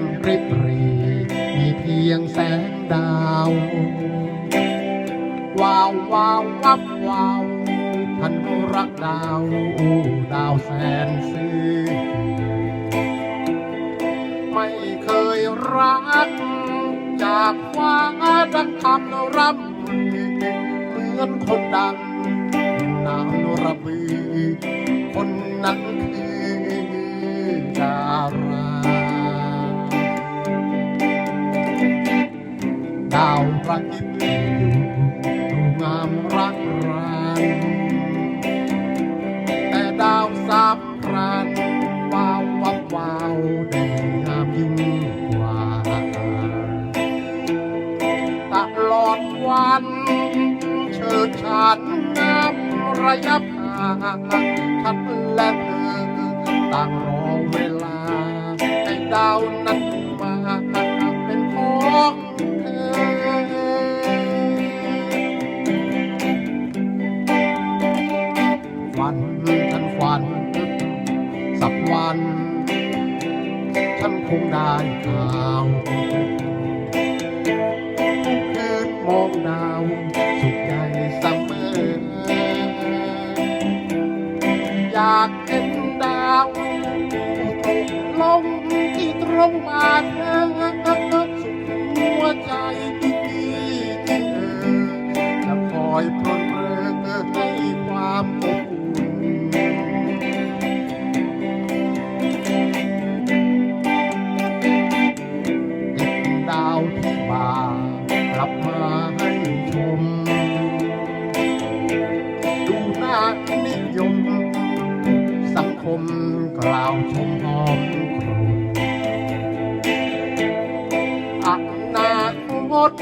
มริปรีมีเพียงแสงดาวว้าวว้าววับว้าวท่านรักดาวดาวแสนซื่อไม่เคยรัก จากว่าดังคำรับเหมือนคนดังนางระบือคนนั้นคือานน้ำระยับห่างฉันและเธอต่างรอเวลาให้ดาวนั้นมาเป็นของเธอันฉันฝัน สักวัน ฉันคงได้ข่าวคืนมองดาว อยากเห็นดาวตกลงที่ตรงมาเธอสุดหัวใจ มกล่าวชมหอมกรุนอนาคต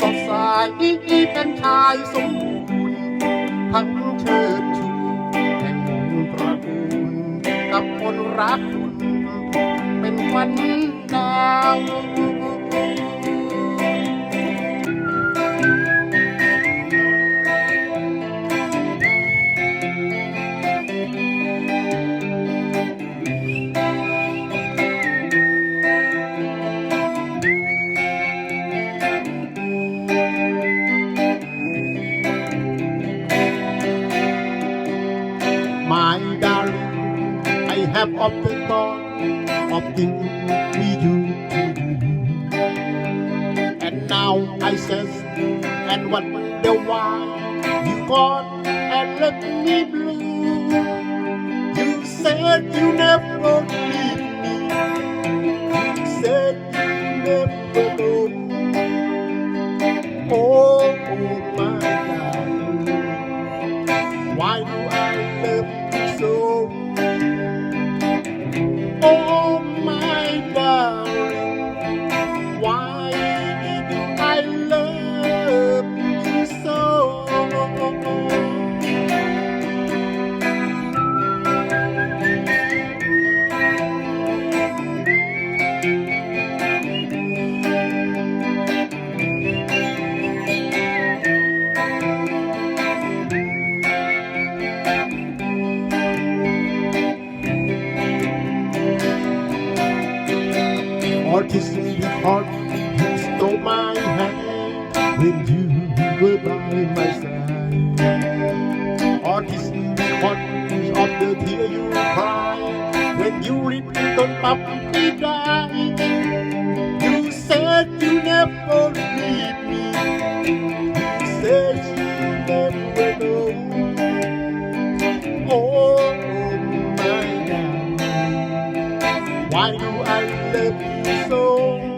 สดใสเป็นชายสมบูรณ์ทั้งเชิดชูแห่งวงตระกูลกับคนรักคุณเป็นควันดาว My darling, I have often thought of things we do. And now I says and wonder why you gone and left me blue. You said you never leave me. You said you never go. Oh, oh my darling. Why do I love Because you stole my hand when you were by my side. Autism because of the tear you cry when you ripped on up I know I love you so.